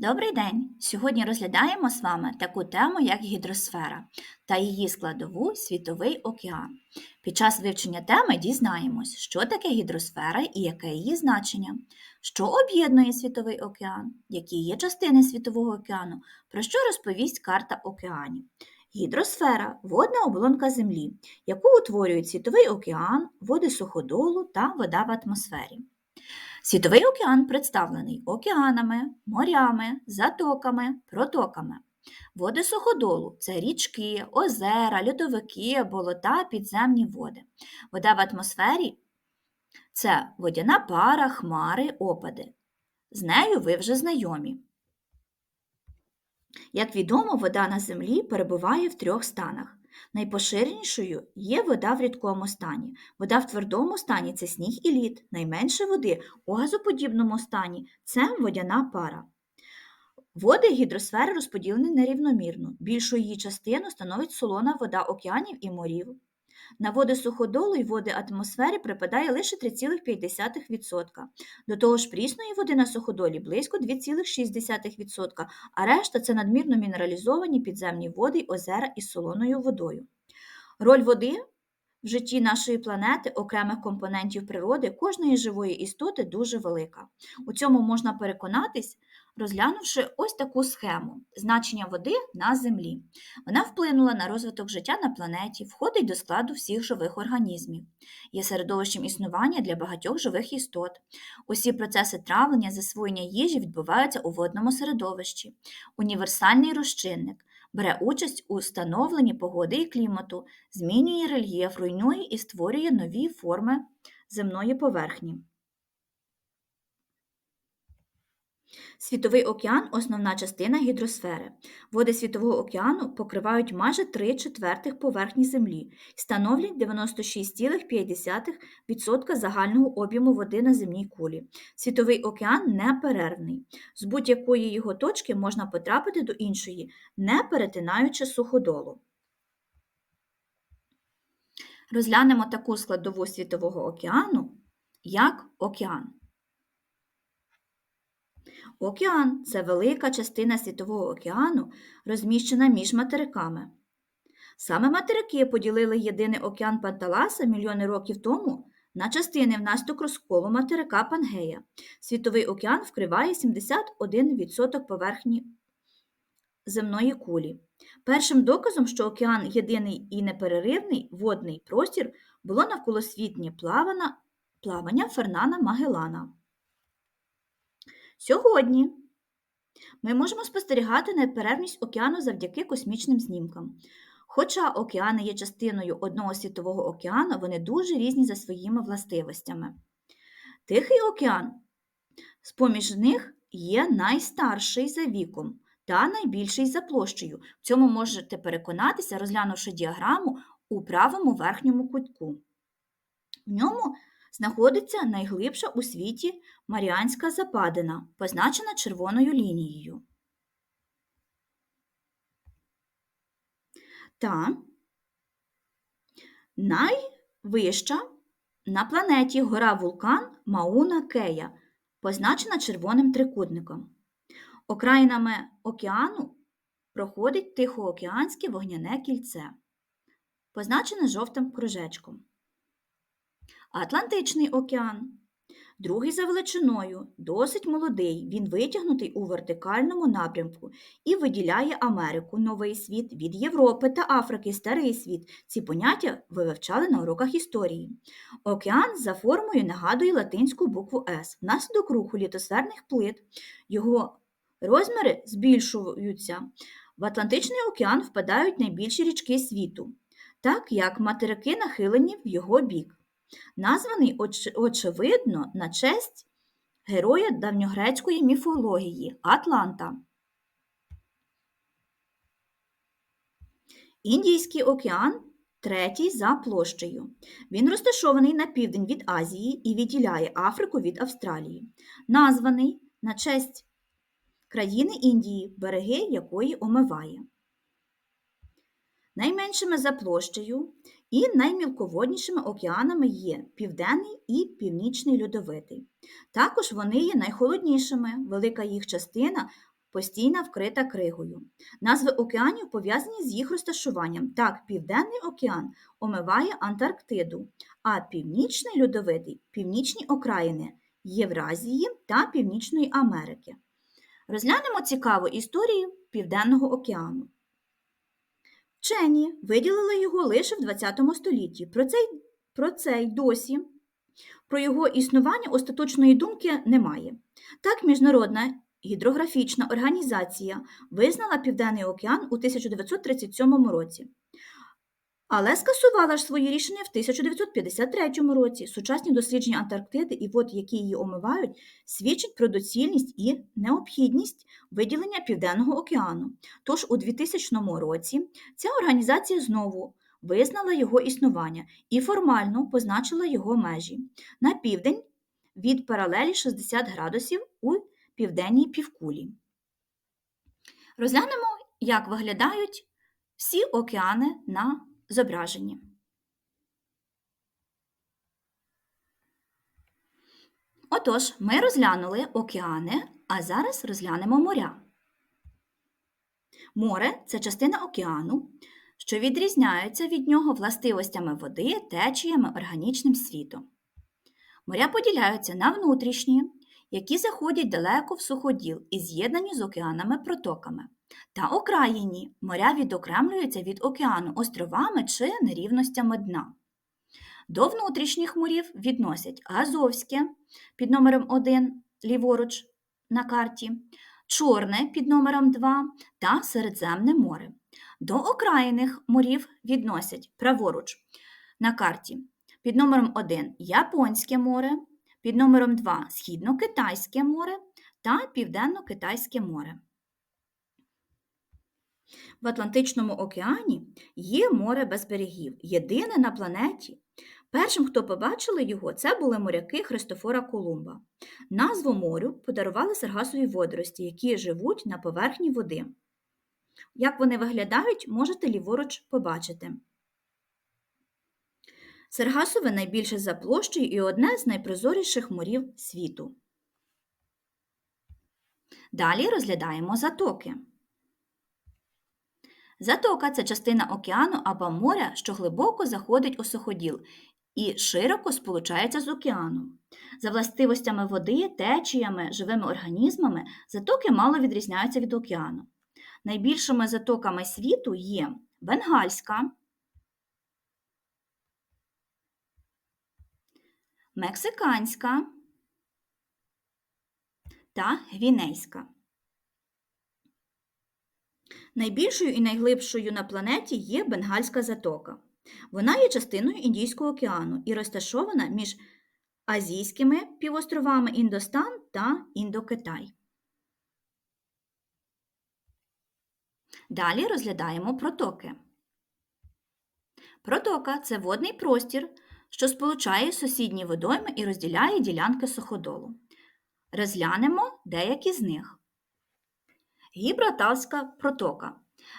Добрий день! Сьогодні розглядаємо з вами таку тему, як гідросфера та її складову світовий океан. Під час вивчення теми дізнаємось, що таке гідросфера і яке її значення, що об'єднує світовий океан, які є частини світового океану, про що розповість карта океанів. Гідросфера водна оболонка Землі, яку утворюють світовий океан, води суходолу та вода в атмосфері. Світовий океан представлений океанами, морями, затоками, протоками. Води суходолу це річки, озера, льодовики, болота, підземні води. Вода в атмосфері це водяна пара, хмари, опади. З нею ви вже знайомі. Як відомо, вода на землі перебуває в трьох станах. Найпоширенішою є вода в рідкому стані. Вода в твердому стані це сніг і лід. Найменше води у газоподібному стані це водяна пара. Води гідросфери розподілені нерівномірно. Більшу її частину становить солона вода океанів і морів. На води суходолу і води атмосфери припадає лише 3,5%. До того ж, прісної води на суходолі близько 2,6%, а решта це надмірно мінералізовані підземні води озера із солоною водою. Роль води в житті нашої планети, окремих компонентів природи, кожної живої істоти дуже велика. У цьому можна переконатись, розглянувши ось таку схему значення води на Землі. Вона вплинула на розвиток життя на планеті, входить до складу всіх живих організмів, є середовищем існування для багатьох живих істот. Усі процеси травлення, засвоєння їжі відбуваються у водному середовищі. Універсальний розчинник. Бере участь у становленні погоди і клімату, змінює рельєф, руйнує і створює нові форми земної поверхні. Світовий океан основна частина гідросфери. Води Світового океану покривають майже 3 четвертих поверхні Землі і становлять 96,5% загального об'єму води на земній кулі. Світовий океан неперервний. З будь-якої його точки можна потрапити до іншої, не перетинаючи суходолу. Розглянемо таку складову Світового океану, як океан. Океан це велика частина Світового океану, розміщена між материками. Саме материки поділили єдиний океан Панталаса мільйони років тому на частини внаслідок розколу материка Пангея. Світовий океан вкриває 71% поверхні земної кулі. Першим доказом, що океан єдиний і непереривний водний простір, було навколосвітнє плавання Фернана Магеллана. Сьогодні ми можемо спостерігати неперервність океану завдяки космічним знімкам. Хоча океани є частиною одного світового океану, вони дуже різні за своїми властивостями. Тихий океан, з поміж них є найстарший за віком та найбільший за площею. В цьому можете переконатися, розглянувши діаграму у правому верхньому кутку. В ньому знаходиться найглибша у світі Маріанська Западина, позначена червоною лінією. Та найвища на планеті гора вулкан Мауна Кея, позначена червоним трикутником. Окраїнами океану проходить Тихоокеанське вогняне кільце, позначене жовтим кружечком. Атлантичний океан. Другий за величиною, досить молодий, він витягнутий у вертикальному напрямку і виділяє Америку, Новий світ від Європи та Африки, Старий світ. Ці поняття ви вивчали на уроках історії. Океан за формою нагадує латинську букву С. Внаслідок руху літосферних плит його розміри збільшуються. В Атлантичний океан впадають найбільші річки світу, так як материки нахилені в його бік названий, очевидно, на честь героя давньогрецької міфології Атланта. Індійський океан третій за площею. Він розташований на південь від Азії і відділяє Африку від Австралії, названий на честь країни Індії, береги якої омиває. Найменшими за площею і наймілководнішими океанами є Південний і Північний Льодовитий. Також вони є найхолоднішими, велика їх частина постійна вкрита кригою. Назви океанів пов'язані з їх розташуванням. Так, Південний океан омиває Антарктиду, а Північний льодовитий північні окраїни Євразії та Північної Америки. Розглянемо цікаву історію Південного океану. Вчені виділили його лише в ХХ столітті. Про цей, про цей досі, про його існування остаточної думки немає. Так, Міжнародна гідрографічна організація визнала Південний океан у 1937 році. Але скасувала ж свої рішення в 1953 році. Сучасні дослідження Антарктиди і вод, які її омивають, свідчать про доцільність і необхідність виділення Південного океану. Тож у 2000 році ця організація знову визнала його існування і формально позначила його межі на південь від паралелі 60 градусів у південній півкулі. Розглянемо, як виглядають всі океани на зображенні. Отож, ми розглянули океани, а зараз розглянемо моря. Море це частина океану, що відрізняються від нього властивостями води, течіями, органічним світом. Моря поділяються на внутрішні, які заходять далеко в суходіл і з'єднані з океанами протоками, та окраїні моря відокремлюються від океану островами чи нерівностями дна. До внутрішніх морів відносять Азовське під номером 1 ліворуч на карті, Чорне під номером 2 та Середземне море. До окраїних морів відносять праворуч на карті під номером 1 Японське море, під номером 2 Східно-Китайське море та Південно-Китайське море. В Атлантичному океані є море без берегів, єдине на планеті. Першим, хто побачили його, це були моряки Христофора Колумба. Назву морю подарували саргасові водорості, які живуть на поверхні води. Як вони виглядають, можете ліворуч побачити. Саргасове найбільше за площею і одне з найпрозоріших морів світу. Далі розглядаємо затоки. Затока це частина океану або моря, що глибоко заходить у суходіл і широко сполучається з океаном. За властивостями води, течіями, живими організмами затоки мало відрізняються від океану. Найбільшими затоками світу є Бенгальська, Мексиканська та Гвінейська. Найбільшою і найглибшою на планеті є Бенгальська затока. Вона є частиною Індійського океану і розташована між Азійськими півостровами Індостан та Індокитай. Далі розглядаємо протоки. Протока це водний простір, що сполучає сусідні водойми і розділяє ділянки суходолу. Розглянемо деякі з них. Гібралтарська протока.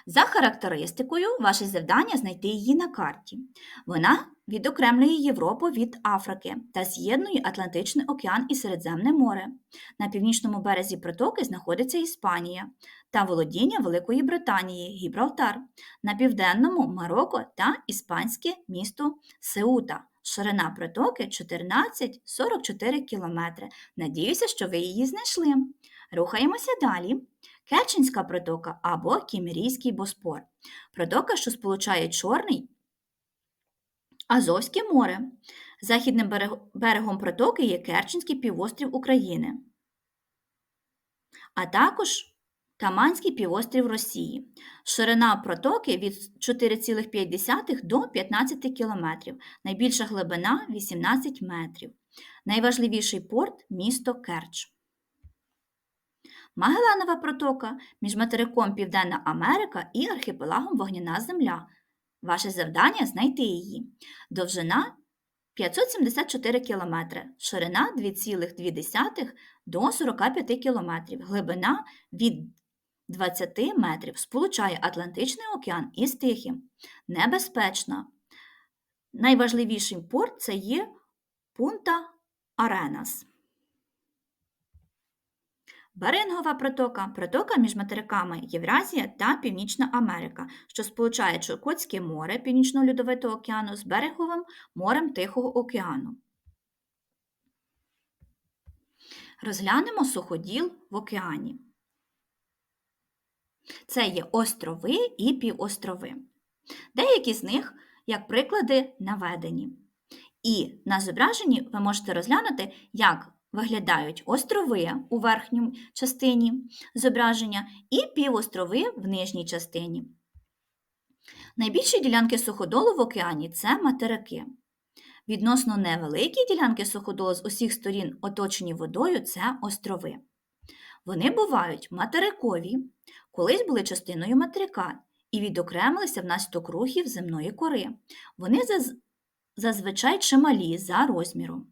За характеристикою, ваше завдання знайти її на карті. Вона відокремлює Європу від Африки та з'єднує Атлантичний океан і Середземне море. На північному березі протоки знаходиться Іспанія та володіння Великої Британії Гібралтар, на південному Марокко та іспанське місто Сеута. Ширина протоки 14-44 км. Надіюся, що ви її знайшли. Рухаємося далі. Керченська протока або Кімерійський боспор. Протока, що сполучає Чорний, Азовське море. Західним берегом протоки є Керченський півострів України, а також Таманський півострів Росії. Ширина протоки від 4,5 до 15 км. Найбільша глибина 18 метрів. Найважливіший порт місто Керч. Магеланова протока між материком Південна Америка і архіпелагом Вогняна Земля. Ваше завдання знайти її. Довжина 574 км, ширина 2,2 до 45 км, глибина від 20 метрів сполучає Атлантичний океан із Тихим. Небезпечна. Найважливіший порт це є Пунта Аренас. Берингова протока протока між материками Євразія та Північна Америка, що сполучає Чукотське море Північно-Льодовитого океану з Береговим морем Тихого океану. Розглянемо суходіл в океані. Це є острови і півострови. Деякі з них, як приклади, наведені. І на зображенні ви можете розглянути, як виглядають острови у верхній частині зображення і півострови в нижній частині. Найбільші ділянки суходолу в океані це материки. Відносно невеликі ділянки суходолу з усіх сторін, оточені водою, це острови. Вони бувають материкові, колись були частиною материка і відокремилися внаслідок рухів земної кори. Вони заз- зазвичай чималі за розміром.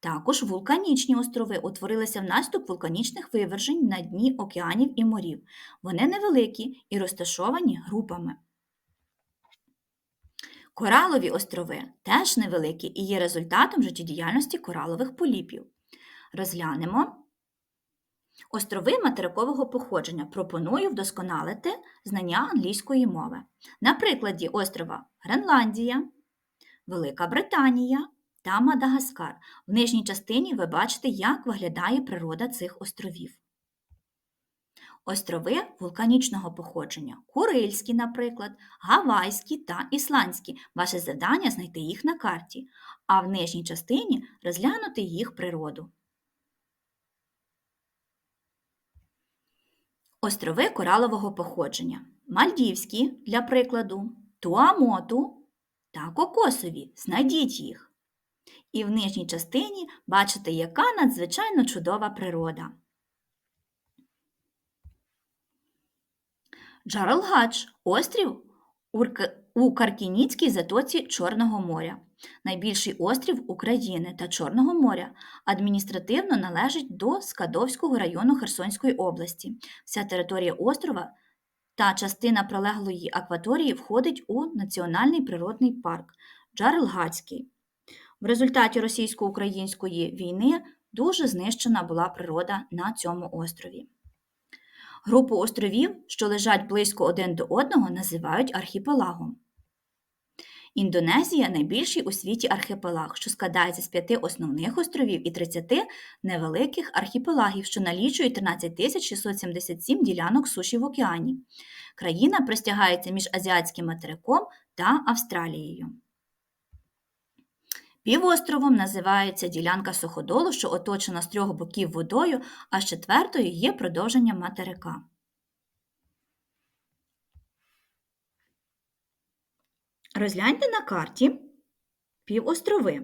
Також вулканічні острови утворилися внаслідок вулканічних вивержень на дні океанів і морів. Вони невеликі і розташовані групами. Коралові острови теж невеликі і є результатом життєдіяльності коралових поліпів. Розглянемо острови материкового походження. Пропоную вдосконалити знання англійської мови. На прикладі острова Гренландія, Велика Британія та Мадагаскар. В нижній частині ви бачите, як виглядає природа цих островів. Острови вулканічного походження Курильські, наприклад, Гавайські та Ісландські. Ваше завдання знайти їх на карті, а в нижній частині розглянути їх природу. Острови коралового походження Мальдівські, для прикладу, Туамоту та Кокосові. Знайдіть їх. І в нижній частині бачите, яка надзвичайно чудова природа. Джарелгадж – острів у Рк- у Каркініцькій затоці Чорного моря. Найбільший острів України та Чорного моря. Адміністративно належить до Скадовського району Херсонської області. Вся територія острова та частина прилеглої акваторії входить у Національний природний парк Джарелгадський. В результаті російсько-української війни дуже знищена була природа на цьому острові. Групу островів, що лежать близько один до одного, називають архіпелагом. Індонезія найбільший у світі архіпелаг, що складається з п'яти основних островів і 30 невеликих архіпелагів, що налічують 13 677 ділянок суші в океані. Країна простягається між Азіатським материком та Австралією. Півостровом називається ділянка суходолу, що оточена з трьох боків водою, а з четвертою є продовження материка. Розгляньте на карті півострови.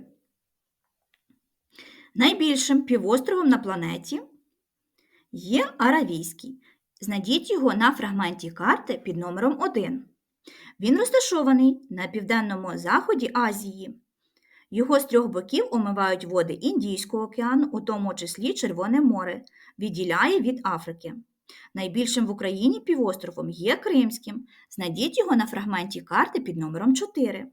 Найбільшим півостровом на планеті є Аравійський. Знайдіть його на фрагменті карти під номером 1. Він розташований на південному заході Азії. Його з трьох боків омивають води Індійського океану, у тому числі Червоне море, відділяє від Африки. Найбільшим в Україні півостровом є Кримським. Знайдіть його на фрагменті карти під номером 4,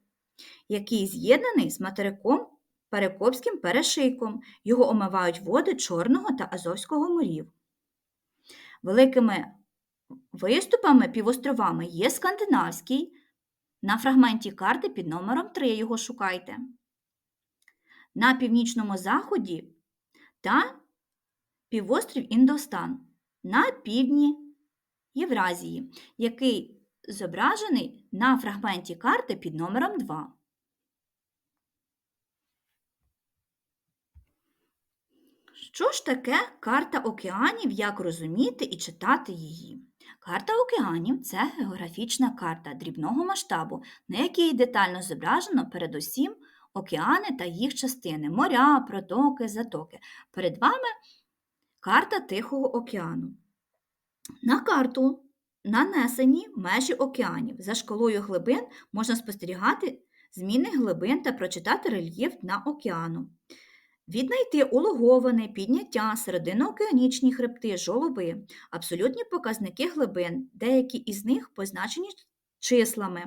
який з'єднаний з материком Перекопським перешийком. Його омивають води Чорного та Азовського морів. Великими виступами півостровами є Скандинавський. На фрагменті карти під номером 3 його шукайте. На північному заході та півострів Індостан на півдні Євразії, який зображений на фрагменті карти під номером 2. Що ж таке карта океанів, як розуміти і читати її? Карта океанів це географічна карта дрібного масштабу, на якій детально зображено передусім океани та їх частини моря, протоки, затоки. Перед вами карта Тихого океану. На карту нанесені межі океанів. За шкалою глибин можна спостерігати зміни глибин та прочитати рельєф дна океану. Віднайти улоговане, підняття, серединоокеанічні хребти, жолоби, абсолютні показники глибин, деякі із них позначені числами.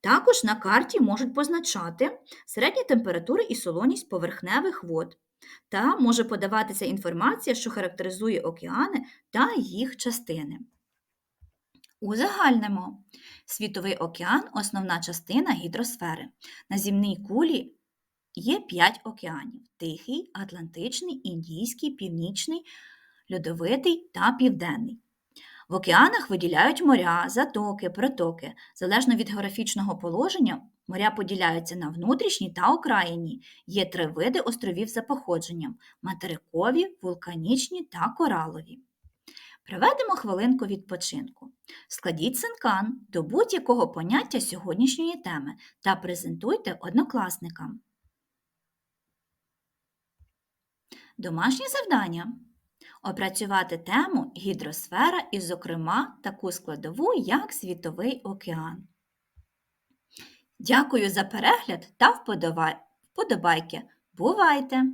Також на карті можуть позначати середні температури і солоність поверхневих вод. Та може подаватися інформація, що характеризує океани та їх частини. Узагальнимо. Світовий океан основна частина гідросфери. На земній кулі є 5 океанів: Тихий, Атлантичний, Індійський, Північний, Льодовитий та Південний. В океанах виділяють моря, затоки, протоки. Залежно від географічного положення, моря поділяються на внутрішні та окраїні. Є три види островів за походженням: материкові, вулканічні та коралові. Проведемо хвилинку відпочинку. Складіть синкан до будь-якого поняття сьогоднішньої теми та презентуйте однокласникам. Домашнє завдання. Опрацювати тему гідросфера і, зокрема, таку складову, як Світовий океан. Дякую за перегляд та вподобайки. Бувайте!